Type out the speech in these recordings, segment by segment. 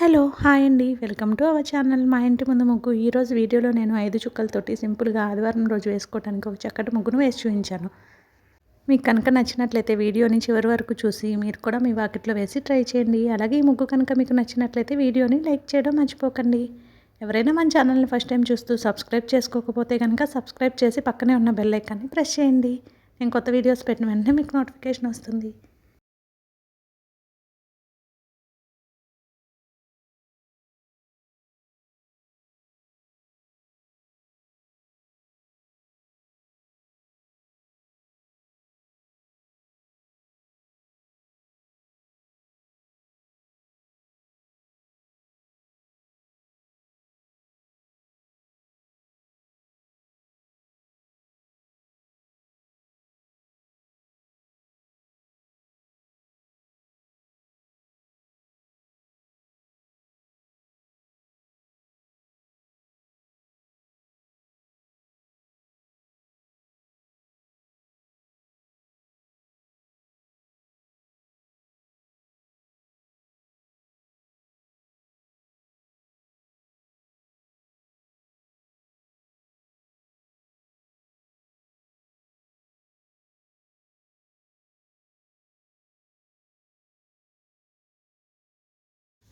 Hello hi అండి. Welcome to our channel. మా ఇంటి ముందు ముగ్గు. ఈరోజు వీడియోలో నేను ఐదు చుక్కలతోటి సింపుల్గా ఆదివారం రోజు వేసుకోవడానికి ఒక చక్కటి ముగ్గును వేసి చూపించాను. మీకు కనుక నచ్చినట్లయితే వీడియోని చివరి వరకు చూసి మీరు కూడా మీ వాకిట్లో వేసి ట్రై చేయండి. అలాగే ఈ ముగ్గు కనుక మీకు నచ్చినట్లయితే వీడియోని లైక్ చేయడం మర్చిపోకండి. ఎవరైనా మన ఛానల్ని ఫస్ట్ టైం చూస్తూ సబ్స్క్రైబ్ చేసుకోకపోతే కనుక సబ్స్క్రైబ్ చేసి పక్కనే ఉన్న బెల్ ఐకాన్ని ప్రెస్ చేయండి. నేను కొత్త వీడియోస్ పెట్టిన వెంటనే మీకు నోటిఫికేషన్ వస్తుంది.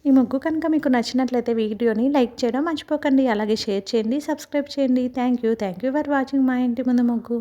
ఈ ముగ్గు కనుక మీకు నచ్చినట్లయితే వీడియోని లైక్ చేయడం మర్చిపోకండి. అలాగే షేర్ చేయండి సబ్స్క్రైబ్ చేయండి. Thank you. Thank you for watching మా ఇంటి ముందు ముగ్గు.